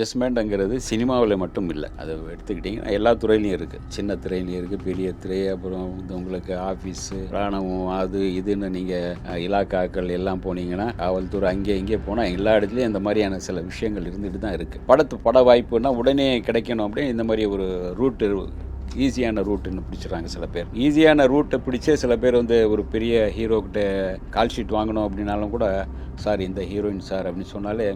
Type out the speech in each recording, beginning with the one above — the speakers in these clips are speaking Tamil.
அட்ஜஸ்ட்மெண்ட்டுங்கிறது சினிமாவில் மட்டும் இல்லை. அதை எடுத்துக்கிட்டிங்கன்னா எல்லா துறையிலையும் இருக்குது சின்ன திரையிலையும் இருக்குது பெரிய திரை அப்புறம் உங்களுக்கு ஆஃபீஸு ராணுவம் அது இதுன்னு நீங்கள் இலாக்காக்கள் எல்லாம் போனீங்கன்னா காவல்துறை அங்கே இங்கே போனால் எல்லா இடத்துலையும் இந்த மாதிரியான சில விஷயங்கள் இருந்துட்டு தான் இருக்குது படத்து பட வாய்ப்புனா உடனே கிடைக்கணும் அப்படின்னு இந்த மாதிரி ஒரு ரூட்டு ஈஸியான ரூட்டுன்னு பிடிச்சிடுறாங்க சில பேர். ஈஸியான ரூட்டை பிடிச்சே சில பேர் வந்து ஒரு பெரிய ஹீரோக்கிட்ட கால் ஷீட் வாங்கணும் அப்படின்னாலும் கூட சார் இந்த ஹீரோயின் சார் அப்படின்னு சொன்னாலே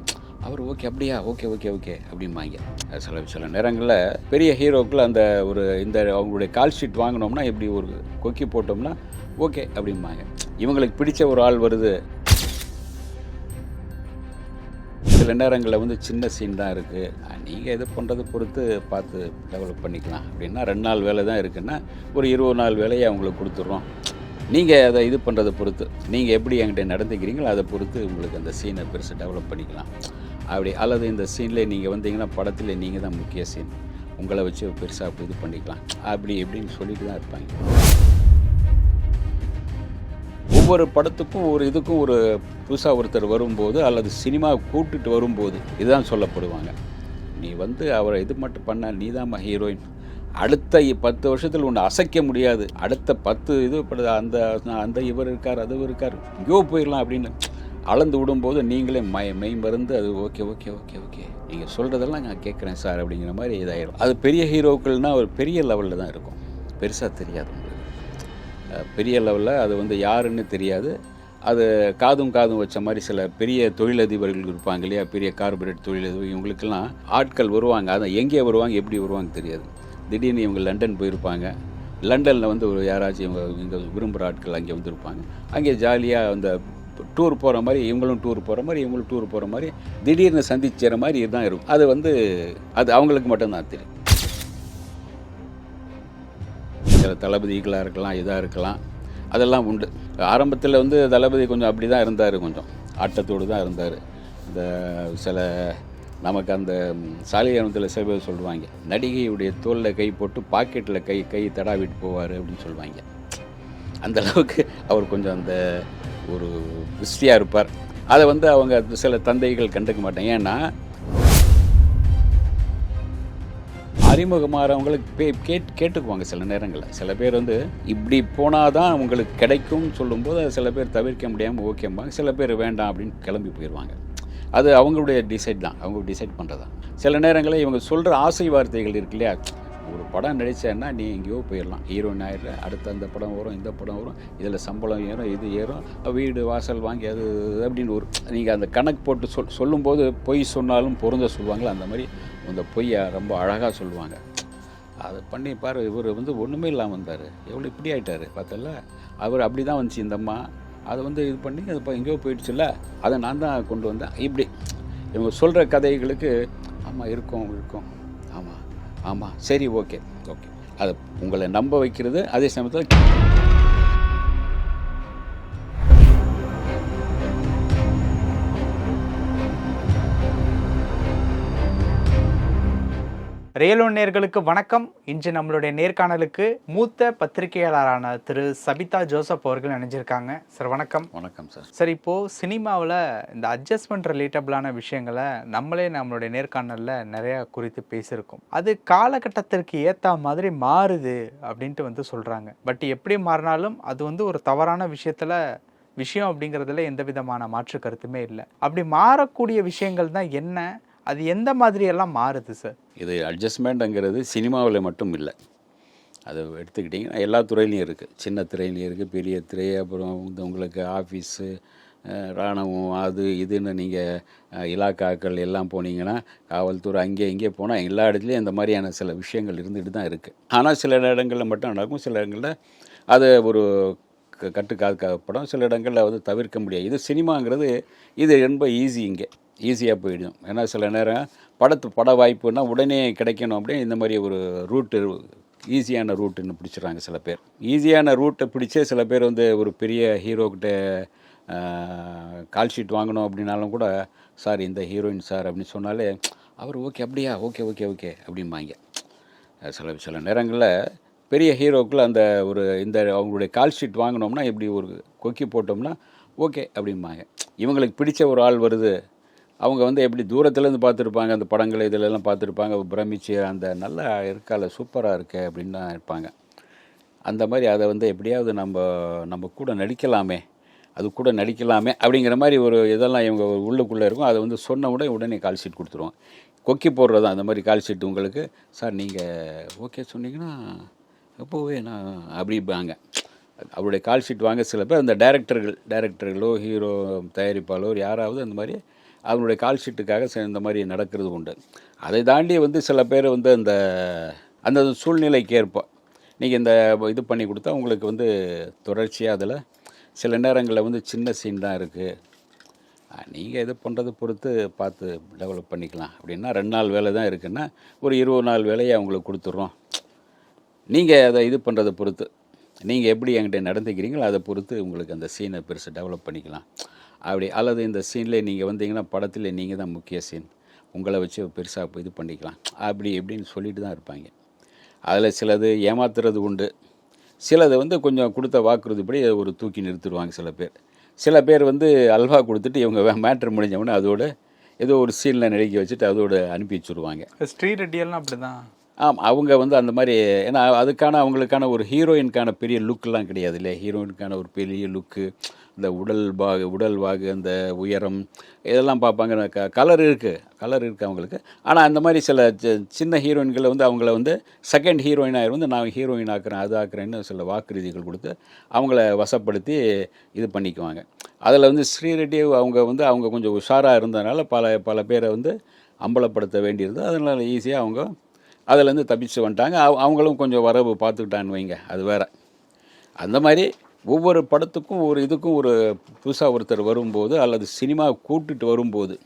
அவர் ஓகே அப்படியா? ஓகே ஓகே ஓகே அப்படிம்பாங்க. சில சில நேரங்களில் பெரிய ஹீரோக்கள் அந்த ஒரு இந்த அவங்களுடைய கால் ஷீட் வாங்கினோம்னா இப்படி ஒரு கொக்கி போட்டோம்னா ஓகே அப்படிம்பாங்க. இவங்களுக்கு பிடிச்ச ஒரு ஆள் வருது. சில நேரங்களில் வந்து சின்ன சீன் தான் இருக்குது நீங்கள் இது பண்ணுறது பொறுத்து பார்த்து டெவலப் பண்ணிக்கலாம். அப்படின்னா ரெண்டு நாள் வேலை தான் இருக்குன்னா ஒரு இருபது நாள் வேலையை அவங்களுக்கு கொடுத்துட்றோம் நீங்கள் அதை இது பண்ணுறதை பொறுத்து நீங்கள் எப்படி என்கிட்ட நடந்துக்கிறீங்களோ அதை பொறுத்து உங்களுக்கு அந்த சீனை பெருசாக டெவலப் பண்ணிக்கலாம். அப்படி அல்லது இந்த சீனில் நீங்கள் வந்தீங்கன்னா படத்தில் நீங்கள் தான் முக்கிய சீன். உங்களை வச்சு பெருசாக இது பண்ணிக்கலாம். அப்படி இப்படின்னு சொல்லிட்டு தான் இருப்பாங்க. ஒவ்வொரு படத்துக்கும் ஒரு இதுக்கும் ஒரு புதுசாக ஒருத்தர் வரும்போது அல்லது சினிமா கூட்டுட்டு வரும்போது இதுதான் சொல்லப்படுவாங்க. நீ வந்து அவரை இது மட்டும் பண்ண நீதாம்மா ஹீரோயின். அடுத்த பத்து வருஷத்தில் ஒன்று அசைக்க முடியாது. அடுத்த பத்து இது அந்த அந்த இவர் இருக்கார் அது இருக்கார். இங்கோ போயிடலாம் அப்படின்னு. அளந்து விடும்போது நீங்களே மை மெய் மருந்து அது ஓகே ஓகே ஓகே ஓகே. நீங்கள் சொல்கிறதெல்லாம் நான் கேட்குறேன் சார் அப்படிங்கிற மாதிரி இதாகிடும் அது பெரிய ஹீரோக்கள்னால் ஒரு பெரிய லெவலில் தான் இருக்கும். பெருசாக தெரியாது பெரிய லெவலில் அது வந்து யாருன்னு தெரியாது. அது காதும் காதும் வச்ச மாதிரி சில பெரிய தொழிலதிபர்கள் இருப்பாங்க இல்லையா? பெரிய கார்பரேட் தொழிலதிபர் இவங்களுக்கெல்லாம் ஆட்கள் வருவாங்க. அதை எங்கே வருவாங்க எப்படி வருவாங்க தெரியாது. திடீர்னு இவங்க லண்டன் போயிருப்பாங்க. லண்டனில் வந்து ஒரு யாராச்சும் இவங்க இங்கே விரும்புகிற ஆட்கள் அங்கே வந்திருப்பாங்க. அங்கே ஜாலியாக அந்த டூர் போகிற மாதிரி இவங்களும் டூர் போகிற மாதிரி இவங்களும் டூர் போகிற மாதிரி திடீர்னு சந்திச்சுற மாதிரி தான் இருக்கும். அது வந்து அது அவங்களுக்கு மட்டும்தான் தெரியும். சில தளபதிகளாக இருக்கலாம் இதாக இருக்கலாம் அதெல்லாம் உண்டு. ஆரம்பத்தில் வந்து தளபதி கொஞ்சம் அப்படி தான் இருந்தார் கொஞ்சம். ஆட்டத்தோடு தான் இருந்தார். இந்த சில நமக்கு அந்த சாலியானத்தில் சில பேர் சொல்லுவாங்க நடிகையுடைய தோலில் கை போட்டு பாக்கெட்டில் கை கை தடாவிட்டு போவார் அப்படின்னு சொல்லுவாங்க. அந்த அளவுக்கு அவர் கொஞ்சம் அந்த ஒரு பிஸ்டியாக இருப்பார். அதை வந்து அவங்க சில தந்தைகள் கண்டுக்க மாட்டாங்க. ஏன்னா அறிமுகமாகறவங்களுக்கு பே கேட் கேட்டுக்குவாங்க சில நேரங்களில். சில பேர் வந்து இப்படி போனால் தான் உங்களுக்கு கிடைக்கும்னு சொல்லும்போது அதை சில பேர் தவிர்க்க முடியாமல் ஓகேம்பாங்க சில பேர் வேண்டாம் அப்படின்னு கிளம்பி போயிடுவாங்க அது அவங்களுடைய டிசைட் தான். அவங்க டிசைட் பண்ணுறது தான் சில நேரங்களில் இவங்க சொல்கிற ஆசை வார்த்தைகள் இருக்கு இல்லையா? ஒரு படம் நடித்தேன்னா நீ எங்கேயோ போயிடலாம். ஹீரோயின் ஆயிடுற அடுத்து அந்த படம் வரும் இந்த படம் வரும் இதில் சம்பளம் ஏறும் இது ஏறும் வீடு வாசல் வாங்கி அது அப்படின்னு ஒரு நீங்கள் அந்த கணக்கு போட்டு சொல் சொல்லும்போது பொய் சொன்னாலும் பொருந்த சொல்லுவாங்களே அந்த மாதிரி அந்த பொய்யை ரொம்ப அழகாக சொல்லுவாங்க. அதை பண்ணி பாரு இவர் வந்து ஒன்றுமே இல்லாமல் வந்தார். எவ்வளோ இப்படி ஆகிட்டார் பார்த்தல அவர் அப்படி தான் வந்துச்சு இந்த அம்மா. அதை வந்து இது பண்ணி அது இப்போ எங்கேயோ போயிடுச்சுல்ல? அதை நான் தான் கொண்டு வந்தேன். இப்படி இவங்க சொல்கிற கதைகளுக்கு ஆமாம் இருக்கும் இருக்கும். ஆமாம் சரி ஓகே. ஓகே. அதை உங்களை நம்ப வைக்கிறது அதே சமயத்தில் ரியலோ நேர்களுக்கு வணக்கம். இன்று நம்மளுடைய நேர்காணலுக்கு மூத்த பத்திரிகையாளரான திரு சபிதா ஜோசப் அவர்கள் இணைஞ்சிருக்காங்க. சார் வணக்கம். வணக்கம் சார். சார் இப்போ சினிமாவில் இந்த அட்ஜஸ்ட்மெண்ட் ரிலேட்டபிளான விஷயங்களை நம்மளே நம்மளுடைய நேர்காணலில் நிறைய குறித்து பேசியிருக்கோம். அது காலகட்டத்திற்கு ஏற்ற மாதிரி மாறுது அப்படின்ட்டு வந்து சொல்கிறாங்க பட் எப்படி மாறினாலும் அது வந்து ஒரு தவறான விஷயத்தில் விஷயம் அப்படிங்கிறதுல எந்த விதமான மாற்று கருத்துமே இல்லை. அப்படி மாறக்கூடிய விஷயங்கள் தான் என்ன? அது எந்த மாதிரியெல்லாம் மாறுது சார்? இது அட்ஜஸ்ட்மெண்ட்டுங்கிறது சினிமாவில் மட்டும் இல்லை. அது எடுத்துக்கிட்டிங்கன்னா எல்லா துறையிலையும் இருக்குது சின்ன திரையிலையும் இருக்குது பெரிய திரை அப்புறம் உங்களுக்கு ஆஃபீஸு இராணுவம் ராணுவம் அது இதுன்னு நீங்கள் இலாக்காக்கள் எல்லாம் போனீங்கன்னா காவல்துறை அங்கே இங்கே போனால் எல்லா இடத்துலையும் இந்த மாதிரியான சில விஷயங்கள் இருந்துட்டு தான் இருக்குது ஆனால் சில இடங்களில் மட்டும் நடக்கும் சில இடங்களில் அது ஒரு க- படம் சில இடங்களில் வந்து தவிர்க்க முடியாது. இது சினிமாங்கிறது இது ரொம்ப ஈஸி இங்கே. ஈஸியாக போயிடும். ஏன்னா சில நேரம் படத்து பட வாய்ப்புன்னா உடனே கிடைக்கணும் அப்படின்னு இந்த மாதிரி ஒரு ரூட்டு ஈஸியான ரூட்டுன்னு பிடிச்சிடுறாங்க சில பேர். ஈஸியான ரூட்டை பிடிச்சே சில பேர் வந்து ஒரு பெரிய ஹீரோக்கிட்ட கால் ஷீட் வாங்கணும் அப்படின்னாலும் கூட சார் இந்த ஹீரோயின் சார் அப்படின்னு சொன்னாலே அவர் ஓகே அப்படியா? ஓகே ஓகே ஓகே அப்படிம்பாங்க. சில சில நேரங்களில் பெரிய ஹீரோக்குள்ளே அந்த ஒரு இந்த அவங்களுடைய கால் ஷீட் வாங்கினோம்னா இப்படி ஒரு கொக்கி போட்டோம்னா ஓகே அப்படிம்பாங்க. இவங்களுக்கு பிடிச்ச ஒரு ஆள் வருது. அவங்க வந்து எப்படி தூரத்துலேருந்து பார்த்துருப்பாங்க அந்த படங்கள் இதிலெல்லாம் பார்த்துருப்பாங்க. பிரமிச்சு அந்த நல்லா இருக்கால சூப்பராக இருக்கே அப்படின்னு தான் இருப்பாங்க. அந்த மாதிரி அதை வந்து எப்படியாவது நம்ம நம்ம கூட நடிக்கலாமே அது கூட நடிக்கலாமே அப்படிங்கிற மாதிரி ஒரு இதெல்லாம் இவங்க உள்ளுக்குள்ளே இருக்கும். அதை வந்து சொன்ன உடனே உடனே கால் ஷீட் கொடுத்துருவோம் கொக்கி போடுறது அந்த மாதிரி கால் ஷீட் உங்களுக்கு. சார் நீங்கள் ஓகே சொன்னீங்கன்னா எப்போவே நான் அப்படிப்பாங்க அவருடைய கால் ஷீட் வாங்க சில பேர் அந்த டைரக்டர்கள் டைரக்டர்களோ ஹீரோ தயாரிப்பாளோ யாராவது அந்த மாதிரி அவனுடைய கால் ஷீட்டுக்காக இந்த மாதிரி நடக்கிறது உண்டு. அதை தாண்டி வந்து சில பேர் வந்து அந்த அந்த சூழ்நிலைக்கு ஏற்ப நீங்கள் இந்த இது பண்ணி கொடுத்தா உங்களுக்கு வந்து தொடர்ச்சியாக அதில் சில நேரங்களில் வந்து சின்ன சீன் தான் இருக்குது நீங்கள் இது பண்ணுறது பொறுத்து பார்த்து டெவலப் பண்ணிக்கலாம். அப்படின்னா ரெண்டு நாள் வேலை தான் இருக்குன்னா ஒரு இருபது நாள் வேலையை அவங்களுக்கு கொடுத்துட்றோம். நீங்கள் அதை இது பண்ணுறதை பொறுத்து நீங்கள் எப்படி என்கிட்ட நடந்துக்கிறீங்களோ அதை பொறுத்து உங்களுக்கு அந்த சீனை பெருசு டெவலப் பண்ணிக்கலாம். அப்படி அல்லது இந்த சீனில் நீங்கள் வந்தீங்கன்னா படத்தில் நீங்கள் தான் முக்கிய சீன் உங்களை வச்சு பெருசாக இது பண்ணிக்கலாம். அப்படி இப்படின்னு சொல்லிட்டு தான் இருப்பாங்க. அதில் சிலது ஏமாத்துறது உண்டு. சிலது வந்து கொஞ்சம் கொடுத்த வாக்குறுதிப்படி அதை ஒரு தூக்கி நிறுத்திடுவாங்க சில பேர். சில பேர் வந்து அல்வா கொடுத்துட்டு இவங்க மேட்ரு முடிஞ்சவொடனே அதோட ஏதோ ஒரு சீனில் நடிக்க வச்சுட்டு அதோட அனுப்பி வச்சுருவாங்க. ஸ்ரீரெட்டியெல்லாம் அப்படி தான் ஆம் அவங்க வந்து அந்த மாதிரி ஏன்னா அதுக்கான அவங்களுக்கான ஒரு ஹீரோயினுக்கான பெரிய லுக்கெலாம் கிடையாது இல்லையா? ஹீரோயினுக்கான ஒரு பெரிய லுக்கு இந்த உடல் பாகு உடல் வாகு அந்த உயரம் இதெல்லாம் பார்ப்பாங்க. க கலர் இருக்குது கலர் இருக்குது அவங்களுக்கு. ஆனால் அந்த மாதிரி சில சின்ன ஹீரோயின்களை வந்து அவங்கள வந்து செகண்ட் ஹீரோயினாக வந்து நான் ஹீரோயின் ஆக்குறேன் அது ஆக்குறேன்னு சில வாக்குறுதிகள் கொடுத்து அவங்கள வசப்படுத்தி இது பண்ணிக்குவாங்க. அதில் வந்து ஸ்ரீரெட்டி அவங்க வந்து அவங்க கொஞ்சம் உஷாராக இருந்ததுனால பல பல பேரை வந்து அம்பலப்படுத்த வேண்டியிருந்தது. அதனால் ஈஸியாக அவங்க அதுலேருந்து தப்பிச்சு வந்துட்டாங்க. அவ- அவங்களும் கொஞ்சம் வரவு பார்த்துக்கிட்டான்னு வைங்க அது வேற. அந்த மாதிரி ஒவ்வொரு படத்துக்கும் ஒரு இதுக்கும் ஒரு புதுசாக ஒருத்தர் வரும்போது அல்லது சினிமா கூட்டுட்டு வரும்போது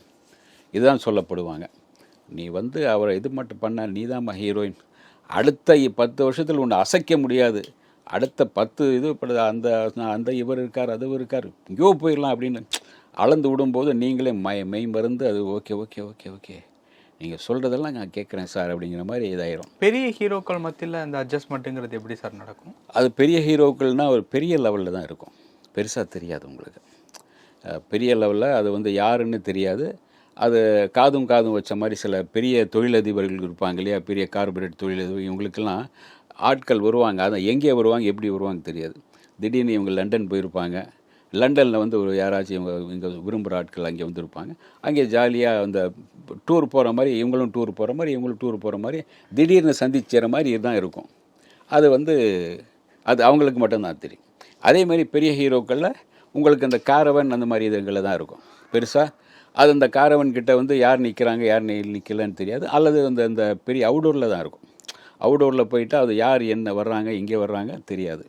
இதுதான் சொல்லப்படுவாங்க. நீ வந்து அவரை இது மட்டும் பண்ண நீதாம்மா ஹீரோயின். அடுத்த பத்து வருஷத்தில் ஒன்று அசைக்க முடியாது. அடுத்த பத்து இது அந்த அந்த இவர் இருக்கார் அது இருக்கார். எங்கேயோ போயிடலாம் அப்படின்னு அளந்து விடும்போது நீங்களே மை மெய் மருந்து அது ஓகே ஓகே ஓகே ஓகே. நீங்கள் சொல்கிறதெல்லாம் நான் கேட்குறேன் சார் அப்படிங்கிற மாதிரி இதாயிரும். பெரிய ஹீரோக்கள் மத்தியில் இந்த அட்ஜஸ்ட்மெண்ட்டுங்கிறது எப்படி சார் நடக்கும்? அது பெரிய ஹீரோக்கள்னால் ஒரு பெரிய லெவலில் தான் இருக்கும். பெருசாக தெரியாது உங்களுக்கு. பெரிய லெவலில் அது வந்து யாருன்னு தெரியாது. அது காதும் காதும் வச்ச மாதிரி சில பெரிய தொழிலதிபர்கள் இருப்பாங்க இல்லையா? பெரிய கார்பரேட் தொழிலதிபர் இவங்களுக்கெல்லாம் ஆட்கள் வருவாங்க. அதான் எங்கே வருவாங்க எப்படி வருவாங்க தெரியாது. திடீர்னு இவங்க லண்டன் போயிருப்பாங்க. லண்டனில் வந்து ஒரு யாராச்சும் இவங்க இங்கே விரும்புகிற ஆட்கள் அங்கே வந்திருப்பாங்க. அங்கே ஜாலியாக அந்த டூர் போகிற மாதிரி இவங்களும் டூர் போகிற மாதிரி இவங்களும் டூர் போகிற மாதிரி திடீர்னு சந்திச்சுற மாதிரி தான் இருக்கும். அது வந்து அது அவங்களுக்கு மட்டும்தான் தெரியும். அதே மாதிரி பெரிய ஹீரோக்களில் உங்களுக்கு அந்த காரவன் அந்த மாதிரி இதுங்களில் தான் இருக்கும். பெருசாக அது அந்த காரவன் கிட்ட வந்து யார் நிற்கிறாங்க யார் நிற்கலன்னு தெரியாது. அல்லது அந்த அந்த பெரிய அவுடோரில் தான் இருக்கும். அவுடோரில் போயிட்டு அது யார் என்ன வர்றாங்க இங்கே வர்றாங்க தெரியாது.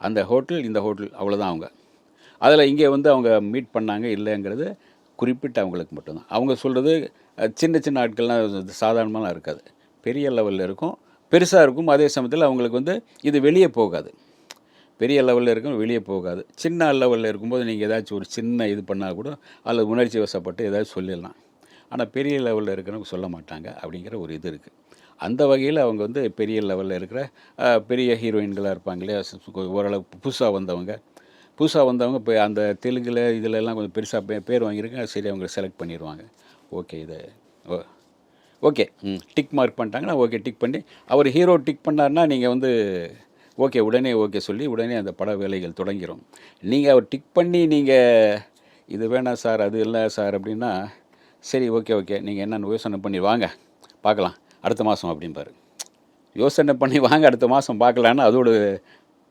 அந்த ஹோட்டல் இந்த ஹோட்டல் அவ்வளோதான் அவங்க. அதில் இங்கே வந்து அவங்க மீட் பண்ணாங்க இல்லைங்கிறது குறிப்பிட்ட அவங்களுக்கு மட்டும்தான். அவங்க சொல்கிறது சின்ன சின்ன ஆட்கள்லாம் சாதாரணமாகலாம் இருக்காது. பெரிய லெவலில் இருக்கும். பெருசாக இருக்கும். அதே சமயத்தில் அவங்களுக்கு வந்து இது வெளியே போகாது. பெரிய லெவலில் இருக்கும் வெளியே போகாது. சின்ன லெவலில் இருக்கும்போது நீங்கள் ஏதாச்சும் ஒரு சின்ன இது பண்ணால் கூட அல்லது உணர்ச்சி வசப்பட்டு ஏதாச்சும் சொல்லிடலாம். ஆனால் பெரிய லெவலில் இருக்கிறவங்க சொல்ல மாட்டாங்க அப்படிங்கிற ஒரு இது இருக்குது அந்த வகையில் அவங்க வந்து பெரிய லெவலில் இருக்கிற பெரிய ஹீரோயின்களாக இருப்பாங்க இல்லையா? ஓரளவு புதுசாக வந்தவங்க. புதுசாக வந்தவங்க இப்போ அந்த தெலுங்கில் இதிலெல்லாம் கொஞ்சம் பெருசாக பே பேர் வாங்கியிருக்காங்க. சரி அவங்க செலக்ட் பண்ணிடுவாங்க. ஓகே இது ஓ ஓகே ம் டிக் மார்க் பண்ணிட்டாங்கன்னா ஓகே டிக் பண்ணி அவர் ஹீரோ டிக் பண்ணார்னா நீங்கள் வந்து ஓகே உடனே ஓகே சொல்லி உடனே அந்த பட வேலைகள் தொடங்கிடும் நீங்கள் அவர் டிக் பண்ணி நீங்கள் இது வேணாம் சார் அது இல்லை சார் அப்படின்னா சரி ஓகே ஓகே நீங்கள் என்னென்னு யோசனை பண்ணி வாங்க பார்க்கலாம். அடுத்த மாதம் அப்படிம்பாரு. யோசனை பண்ணி வாங்க அடுத்த மாதம் பார்க்கலான்னு அதோட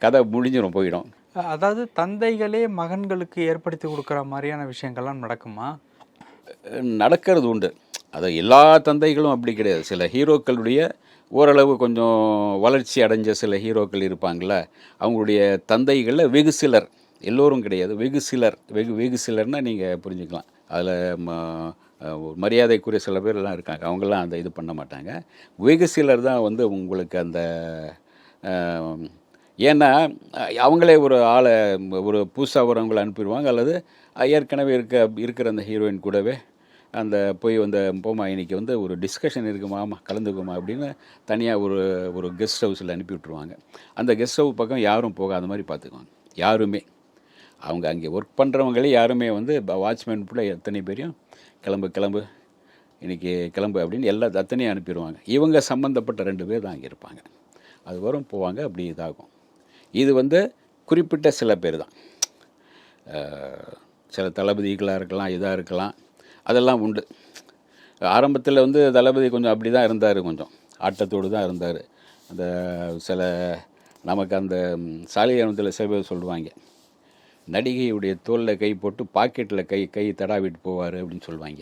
கதை முடிஞ்சிடும் போயிடும். அதாவது தந்தைகளே மகன்களுக்கு ஏற்படுத்தி கொடுக்குற மாதிரியான விஷயங்கள்லாம் நடக்குமா? நடக்கிறது உண்டு. அது எல்லா தந்தைகளும் அப்படி கிடையாது. சில ஹீரோக்களுடைய ஓரளவு கொஞ்சம் வளர்ச்சி அடைஞ்ச சில ஹீரோக்கள் இருப்பாங்கள்ல அவங்களுடைய தந்தைகளில் வெகு சிலர். எல்லோரும் கிடையாது. வெகு சிலர். வெகு வெகு சிலர்னால் நீங்கள் புரிஞ்சுக்கலாம். அதில் மரியாதைக்குரிய சில பேர்லாம் இருக்காங்க. அவங்கெல்லாம் அந்த இது பண்ண மாட்டாங்க. வெகு சிலர் தான் வந்து உங்களுக்கு அந்த ஏன்னா அவங்களே ஒரு ஆளை ஒரு புதுசாக வரவங்களை அனுப்பிடுவாங்க அல்லது ஏற்கனவே இருக்க இருக்கிற அந்த ஹீரோயின் கூடவே அந்த போய் வந்த போமா இன்னைக்கு வந்து ஒரு டிஸ்கஷன் இருக்குமாமா கலந்துக்குமா அப்படின்னு தனியாக ஒரு ஒரு கெஸ்ட் ஹவுஸில் அனுப்பி விட்ருவாங்க அந்த கெஸ்ட் ஹவுஸ் பக்கம் யாரும் போகாத மாதிரி பார்த்துக்குவாங்க. யாருமே. அவங்க அங்கே ஒர்க் பண்ணுறவங்களே யாருமே வந்து வாட்ச்மேன் கூட எத்தனை பேரையும் கிளம்பு கிளம்பு இன்றைக்கி கிளம்பு அப்படின்னு எல்லா தத்தனையும் அனுப்பிடுவாங்க. இவங்க சம்மந்தப்பட்ட ரெண்டு பேர் தான் அங்கே இருப்பாங்க. அது வரும் போவாங்க அப்படி இதாகும். இது வந்து குறிப்பிட்ட சில பேர் தான். சில தளபதிகளாக இருக்கலாம் இதாக இருக்கலாம் அதெல்லாம் உண்டு. ஆரம்பத்தில் வந்து தளபதி கொஞ்சம் அப்படி தான் இருந்தார் கொஞ்சம். ஆட்டத்தோடு தான் இருந்தார். அந்த சில நமக்கு அந்த சாலியானத்தில் சில பேர் சொல்லுவாங்க நடிகையுடைய தோலில் கை போட்டு பாக்கெட்டில் கை கை தடாவிட்டு போவார் அப்படின்னு சொல்லுவாங்க.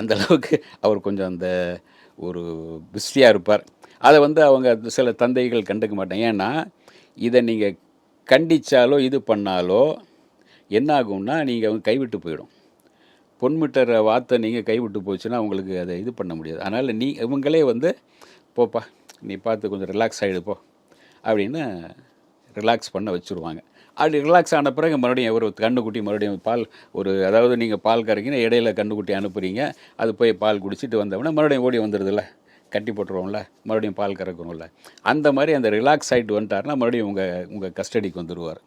அந்த அளவுக்கு அவர் கொஞ்சம் அந்த ஒரு பிஸியாக இருப்பார். அதை வந்து அவங்க சில தந்தைகள் கண்டுக்க மாட்டாங்க. ஏன்னா இதை நீங்கள் கண்டிச்சாலோ இது பண்ணாலோ என்ன ஆகும்னா நீங்கள் அவங்க கைவிட்டு போயிடும். பொன்மிட்டர் வார்த்தை நீங்கள் கைவிட்டு போச்சுன்னா உங்களுக்கு அதை இது பண்ண முடியாது. அதனால் நீ இவங்களே வந்து போப்பா நீ பார்த்து கொஞ்சம் ரிலாக்ஸ் ஆகிடுப்போ அப்படின்னு ரிலாக்ஸ் பண்ண வச்சுருவாங்க. அப்படி ரிலாக்ஸ் ஆன பிறகு மறுபடியும் ஒரு கண்ணுக்குட்டி மறுபடியும் பால் ஒரு அதாவது நீங்கள் பால் கறக்கினா இடையில கண்ணுக்குட்டி அனுப்புகிறீங்க அது போய் பால் குடிச்சிட்டு வந்தோம்னா மறுபடியும் ஓடி வந்துடுதுல்ல கட்டி போட்டுருவோம்ல மறுபடியும் பால் கறக்கணும்ல அந்த மாதிரி அந்த ரிலாக்ஸ் ஆகிட்டு வந்துட்டாருன்னா மறுபடியும் உங்கள் உங்கள் கஸ்டடிக்கு வந்துடுவார்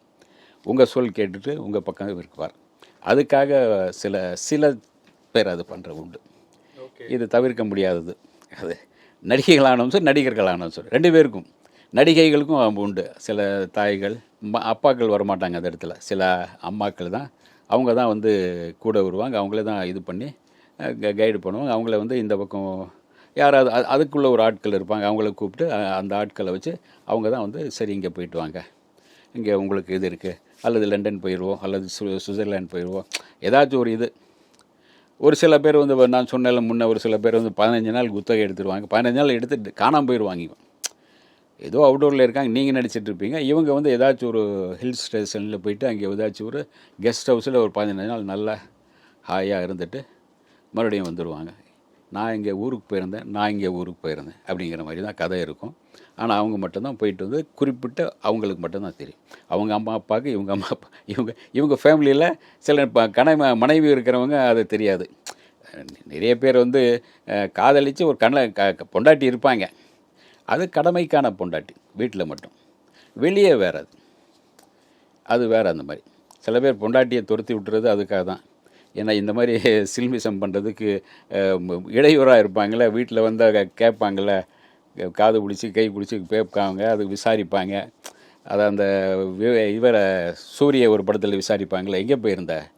உங்கள் சொல் கேட்டுட்டு உங்கள் பக்கம் இருக்குவார். அதுக்காக சில சில பேர் அது பண்ணுற உண்டு. இது தவிர்க்க முடியாதது. அது நடிகைகளானவும் சரி நடிகர்களானவும் சரி ரெண்டு பேருக்கும். நடிகைகளுக்கும் உண்டு. சில தாய்கள் அப்பாக்கள் வரமாட்டாங்க அந்த இடத்துல. சில அம்மாக்கள் தான். அவங்க தான் வந்து கூட வருவாங்க. அவங்களே தான் இது பண்ணி கைடு பண்ணுவாங்க. அவங்கள வந்து இந்த பக்கம் யாராவது அது அதுக்குள்ளே ஒரு ஆட்கள் இருப்பாங்க. அவங்கள கூப்பிட்டு அந்த ஆட்களை வச்சு அவங்க தான் வந்து சரி இங்கே போயிட்டு வாங்க. இங்கே உங்களுக்கு இது இருக்குது அல்லது லண்டன் போயிடுவோம் அல்லது சு சுவிட்சர்லாந்து போயிடுவோம் ஏதாச்சும் ஒரு இது. ஒரு சில பேர் வந்து நான் சொன்னல முன்ன ஒரு சில பேர் வந்து பதினஞ்சு நாள் குத்தகை எடுத்துருவாங்க பதினஞ்சு நாள் எடுத்து காணாமல் போயிடுவாங்க ஏதோ அவுட்டோரில் இருக்காங்க. நீங்கள் நடிச்சிட்டு இருப்பீங்க. இவங்க வந்து ஏதாச்சும் ஒரு ஹில் ஸ்டேஷனில் போயிட்டு அங்கே ஏதாச்சும் ஒரு கெஸ்ட் ஹவுஸில் ஒரு பதினஞ்சு நாள் நல்லா ஹாயாக இருந்துட்டு மறுபடியும் வந்துடுவாங்க நான் இங்கே ஊருக்கு போயிருந்தேன் நான் இங்கே ஊருக்கு போயிருந்தேன் அப்படிங்கிற மாதிரி தான் கதை இருக்கும். ஆனால் அவங்க மட்டும்தான் போயிட்டு வந்து குறிப்பிட்ட அவங்களுக்கு மட்டும்தான் தெரியும். அவங்க அம்மா அப்பாவுக்கு இவங்க அம்மா அப்பா இவங்க இவங்க ஃபேமிலியில் சில இப்போ கணவ மனைவி இருக்கிறவங்க அது தெரியாது. நிறைய பேர் வந்து காதலித்து ஒரு கண்ண க பொண்டாட்டி இருப்பாங்க. அது கடமைக்கான பொண்டாட்டி வீட்டில் மட்டும். வெளியே வேறு அது. அது வேறு அந்த மாதிரி. சில பேர் பொண்டாட்டியை துரத்தி விட்டுறது அதுக்காக தான். ஏன்னா இந்த மாதிரி சில்மிசம் பண்ணுறதுக்கு இடையூறாக இருப்பாங்களே வீட்டில் வந்து க- காது பிடிச்சி கை பிடிச்சி கேட்பாங்க அது விசாரிப்பாங்க. அதை அந்த வி- இவரை சூரிய ஒரு படத்தில் விசாரிப்பாங்களே எங்கே போயிருந்த?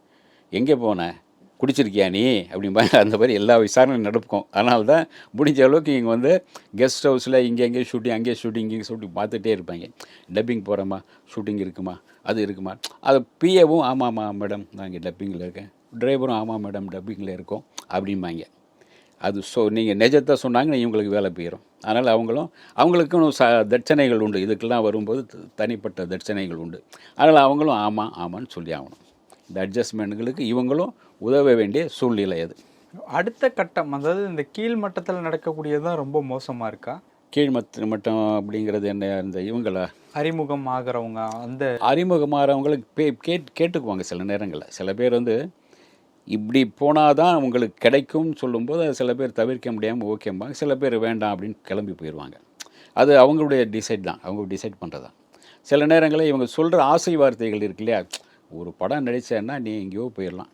எங்கே போன? குடிச்சிருக்கியா நீ? அப்படிம்பாங்க. அந்த மாதிரி எல்லா விசாரணையும் நடக்கும். அதனால தான் முடிஞ்ச அளவுக்கு இங்கே வந்து கெஸ்ட் ஹவுஸில் இங்கே எங்கே ஷூட்டிங் அங்கே ஷூட்டிங் இங்கே ஷூட்டிங் பார்த்துட்டே இருப்பாங்க. டப்பிங் போகிறோமா ஷூட்டிங் இருக்குமா? அது இருக்குமா? அது பிஏவும் ஆமாம்மா மேடம் நான் இங்கே டப்பிங்கில் இருக்கேன். டிரைவரும் ஆமாம் மேடம் டப்பிங்கில் இருக்கோம் அப்படிம்பாங்க. அது ஸோ நீங்கள் நிஜத்தை சொன்னாங்கன்னா இவங்களுக்கு வேலை போயிடும் அதனால் அவங்களும் அவங்களுக்கும் ச தட்சணைகள் உண்டு. இதுக்கெல்லாம் வரும்போது தனிப்பட்ட தட்சணைகள் உண்டு. அதனால் அவங்களும் ஆமாம் ஆமான்னு சொல்லி ஆகணும். இந்த அட்ஜஸ்ட்மெண்ட்டுகளுக்கு இவங்களும் உதவ வேண்டிய சூழ்நிலை அது. அடுத்த கட்டம் அதாவது இந்த கீழ் மட்டத்தில் நடக்கக்கூடியது தான் ரொம்ப மோசமாக இருக்கா? கீழ்மத்த மட்டம் அப்படிங்கிறது என்ன இந்த இவங்களா? அறிமுகம் ஆகிறவங்க அந்த அறிமுகமாகறவங்களுக்கு பே கேட் கேட்டுக்குவாங்க சில நேரங்களில். சில பேர் வந்து இப்படி போனால் தான் உங்களுக்கு கிடைக்கும்னு சொல்லும்போது அது சில பேர் தவிர்க்க முடியாமல் ஓகேம்பாங்க சில பேர் வேண்டாம் அப்படின்னு கிளம்பி போயிடுவாங்க. அது அவங்களுடைய டிசைட் தான். அவங்க டிசைட் பண்ணுறது தான் சில நேரங்களில் இவங்க சொல்கிற ஆசை வார்த்தைகள் இருக்கு இல்லையா? ஒரு படம் நடித்தேன்னா நீ எங்கேயோ போயிடலாம்.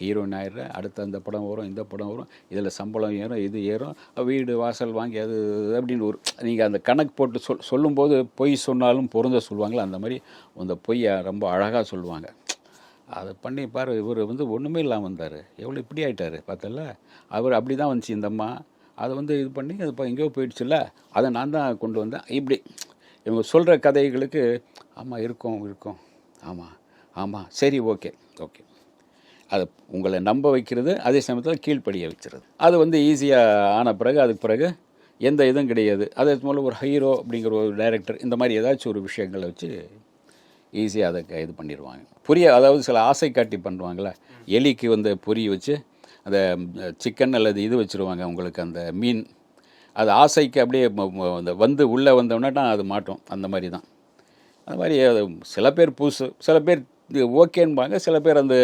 ஹீரோயின் ஆயிடுற அடுத்து அந்த படம் வரும் இந்த படம் வரும் இதில் சம்பளம் ஏறும் இது ஏறும் வீடு வாசல் வாங்கி அது அப்படின்னு ஒரு நீங்கள் அந்த கணக்கு போட்டு சொல் சொல்லும்போது பொய் சொன்னாலும் பொருந்த சொல்லுவாங்களே அந்த மாதிரி அந்த பொய்யை ரொம்ப அழகாக சொல்லுவாங்க. அதை பண்ணி பாரு இவர் வந்து ஒன்றுமே இல்லாமல் வந்தார். எவ்வளோ இப்படி ஆயிட்டாரு பார்த்தல அவர் அப்படி தான் வந்துச்சு இந்த அம்மா. அதை வந்து இது பண்ணி அது இப்போ எங்கேயோ போயிடுச்சுல்ல? அதை நான் தான் கொண்டு வந்தேன். இப்படி இவங்க சொல்கிற கதைகளுக்கு ஆமாம் இருக்கும் இருக்கும். ஆமாம் ஆமாம் சரி ஓகே ஓகே. அது உங்களை நம்ப வைக்கிறது அதே சமயத்தில் கீழ்ப்படிய வைக்கிறது. அது வந்து ஈஸியாக ஆன பிறகு அதுக்கு பிறகு எந்த இதுவும் கிடையாது. அதே போல் ஒரு ஹீரோ அப்படிங்கிற ஒரு டைரக்டர் இந்த மாதிரி ஏதாச்சும் ஒரு விஷயங்களை வச்சு ஈஸியாக அதை க- இது பண்ணிடுவாங்க புரிய அதாவது சில ஆசை காட்டி பண்ணுவாங்கள்ல எலிக்கு வந்து பொரி வச்சு அந்த சிக்கன் அல்லது இது வச்சுருவாங்க உங்களுக்கு அந்த மீன். அது ஆசைக்கு அப்படியே அந்த வந்து உள்ளே வந்தோம்னா அது மாட்டோம். அந்த மாதிரி தான். அந்த மாதிரி அது சில பேர் புதுசு சில பேர் இது ஓகேன்பாங்க சில பேர் அந்த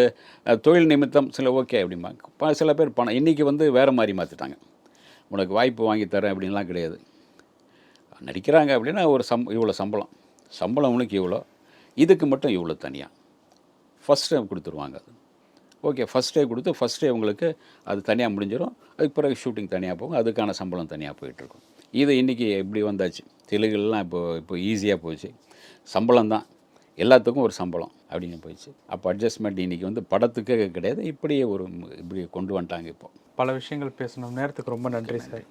தொழில் நிமித்தம் சில ஓகே அப்படிம்பாங்க. ப- சில பேர் பணம் இன்றைக்கி வந்து வேறு மாதிரி மாற்றிட்டாங்க உனக்கு வாய்ப்பு வாங்கி தரேன் அப்படின்லாம் கிடையாது. நடிக்கிறாங்க அப்படின்னா ஒரு சம் இவ்வளோ சம்பளம். சம்பளம் உனக்கு இவ்வளோ இதுக்கு மட்டும் இவ்வளோ தனியாக ஃபஸ்ட் டைம் கொடுத்துருவாங்க அது. ஓகே ஃபஸ்ட் டே கொடுத்து ஃபஸ்ட் டே உங்களுக்கு அது தனியாக முடிஞ்சிடும் அதுக்கு பிறகு ஷூட்டிங் தனியாக போகும். அதுக்கான சம்பளம் தனியாக போயிட்டுருக்கும். இது இன்றைக்கி இப்படி வந்தாச்சு? தெலுங்குலாம் இப்போ இப்போ ஈஸியாக போச்சு. சம்பளம் தான். எல்லாத்துக்கும் ஒரு சம்பளம் அப்படின்னு போயிடுச்சு. அப்போ அட்ஜஸ்ட்மெண்ட் இன்றைக்கி வந்து படத்துக்கே கிடையாது. இப்படியே ஒரு இப்படி கொண்டு வந்துட்டாங்க இப்போ. பல விஷயங்கள் பேசணும். நேரத்துக்கு ரொம்ப நன்றி. சார்.